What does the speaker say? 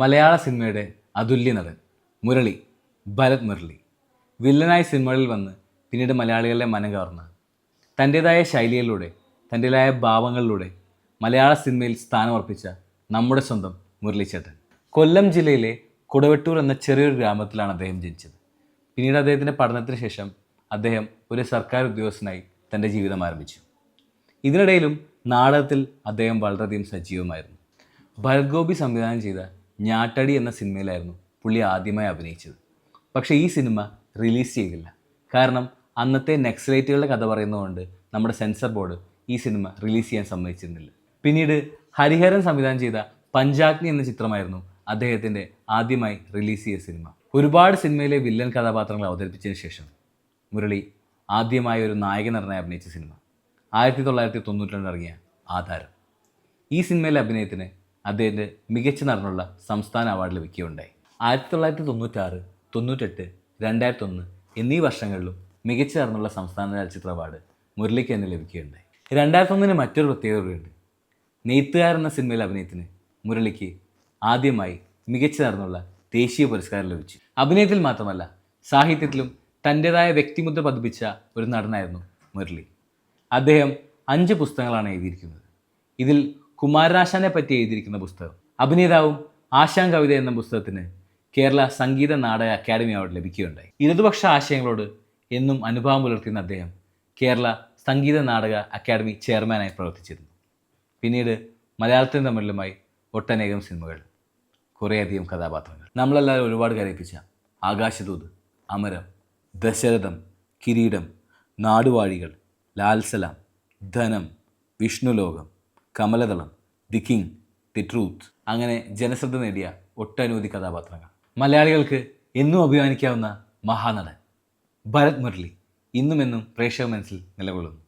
മലയാള സിനിമയുടെ അതുല്യ നടൻ മുരളി ഭരത് മുരളി. വില്ലനായ സിനിമകളിൽ വന്ന് പിന്നീട് മലയാളികളുടെ മനം കവർന്ന്. തന്റേതായ ശൈലികളിലൂടെ തന്റേതായ ഭാവങ്ങളിലൂടെ മലയാള സിനിമയിൽ സ്ഥാനമർപ്പിച്ച നമ്മുടെ സ്വന്തം മുരളിച്ചേട്ടൻ. കൊല്ലം ജില്ലയിലെ കുടവെട്ടൂർ എന്ന ചെറിയൊരു ഗ്രാമത്തിലാണ് അദ്ദേഹം ജനിച്ചത്. പിന്നീട് അദ്ദേഹത്തിന്റെ പഠനത്തിന് ശേഷം അദ്ദേഹം ഒരു സർക്കാർ ഉദ്യോഗസ്ഥനായി തന്റെ ജീവിതം ആരംഭിച്ചു. ഇതിനിടയിലും നാടകത്തിൽ അദ്ദേഹം വളരെയധികം സജീവമായിരുന്നു. ഭരത് ഗോപി സംവിധാനം ചെയ്ത ഞാട്ടടി എന്ന സിനിമയിലായിരുന്നു പുള്ളി ആദ്യമായി അഭിനയിച്ചത്. പക്ഷേ ഈ സിനിമ റിലീസ് ചെയ്തില്ല. കാരണം അന്നത്തെ നെക്സലൈറ്റുകളുടെ കഥ പറയുന്നതുകൊണ്ട് നമ്മുടെ സെൻസർ ബോർഡ് ഈ സിനിമ റിലീസ് ചെയ്യാൻ സമ്മതിച്ചിരുന്നില്ല. പിന്നീട് ഹരിഹരൻ സംവിധാനം ചെയ്ത പഞ്ചാഗ്നി എന്ന ചിത്രമായിരുന്നു അദ്ദേഹത്തിന്റെ ആദ്യമായി റിലീസ് ചെയ്ത സിനിമ. ഒരുപാട് സിനിമയിലെ വില്ലൻ കഥാപാത്രങ്ങൾ അവതരിപ്പിച്ചതിന് ശേഷം മുരളി ആദ്യമായി ഒരു നായക നടനായി അഭിനയിച്ച സിനിമ. ആയിരത്തി തൊള്ളായിരത്തി തൊണ്ണൂറ്റി രണ്ടിറങ്ങിയ ആധാരം. ഈ സിനിമയിലെ അഭിനയത്തിന് അദ്ദേഹത്തിന് മികച്ച നടനുള്ള സംസ്ഥാന അവാർഡ് ലഭിക്കുകയുണ്ടായി ആയിരത്തി തൊള്ളായിരത്തി തൊണ്ണൂറ്റാറ് തൊണ്ണൂറ്റെട്ട് രണ്ടായിരത്തൊന്ന് എന്നീ വർഷങ്ങളിലും മികച്ച നടനുള്ള സംസ്ഥാന ചലച്ചിത്ര അവാർഡ് മുരളിക്ക് തന്നെ ലഭിക്കുകയുണ്ടായി. രണ്ടായിരത്തൊന്നിന് മറ്റൊരു പ്രത്യേകത കൂടിയുണ്ട്. നെയ്ത്തുകാർ എന്ന സിനിമയിലെ അഭിനയത്തിന് മുരളിക്ക് ആദ്യമായി മികച്ച നടനുള്ള ദേശീയ പുരസ്കാരം ലഭിച്ചു. അഭിനയത്തിൽ മാത്രമല്ല സാഹിത്യത്തിലും തന്റെതായ വ്യക്തിമുദ്ര പതിപ്പിച്ച ഒരു നടനായിരുന്നു മുരളി. അദ്ദേഹം അഞ്ച് പുസ്തകങ്ങളാണ് എഴുതിയിരിക്കുന്നത്. ഇതിൽ കുമാരനാശാനെ പറ്റി എഴുതിയിരിക്കുന്ന പുസ്തകം. അഭിനേതാവും ആശാൻ കവിത എന്ന പുസ്തകത്തിന് കേരള സംഗീത നാടക അക്കാദമി അവാർഡ് ലഭിക്കുകയുണ്ടായി. ഇടതുപക്ഷ ആശയങ്ങളോട് എന്നും അനുഭാവം പുലർത്തിയിരുന്ന അദ്ദേഹം കേരള സംഗീത നാടക അക്കാദമി ചെയർമാനായി പ്രവർത്തിച്ചിരുന്നു. പിന്നീട് മലയാളത്തിന് തമിഴിലുമായി ഒട്ടനേകം സിനിമകൾ കുറേയധികം കഥാപാത്രങ്ങൾ. നമ്മളെല്ലാവരും ഒരുപാട് കരയിപ്പിച്ച Akashadoothu Amaram Dasharatham Kireedam Naduvazhikal Lal Salam Dhanam Vishnulokam Kamaladalam The King The Truth അങ്ങനെ ജനശ്രദ്ധ നേടിയ ഒട്ടനവധി കഥാപാത്രങ്ങൾ. മലയാളികൾക്ക് എന്നും അഭിമാനിക്കാവുന്ന മഹാനടൻ ഭരത് മുരളി ഇന്നും എന്നും പ്രേക്ഷക മനസ്സിൽ നിലകൊള്ളുന്നു.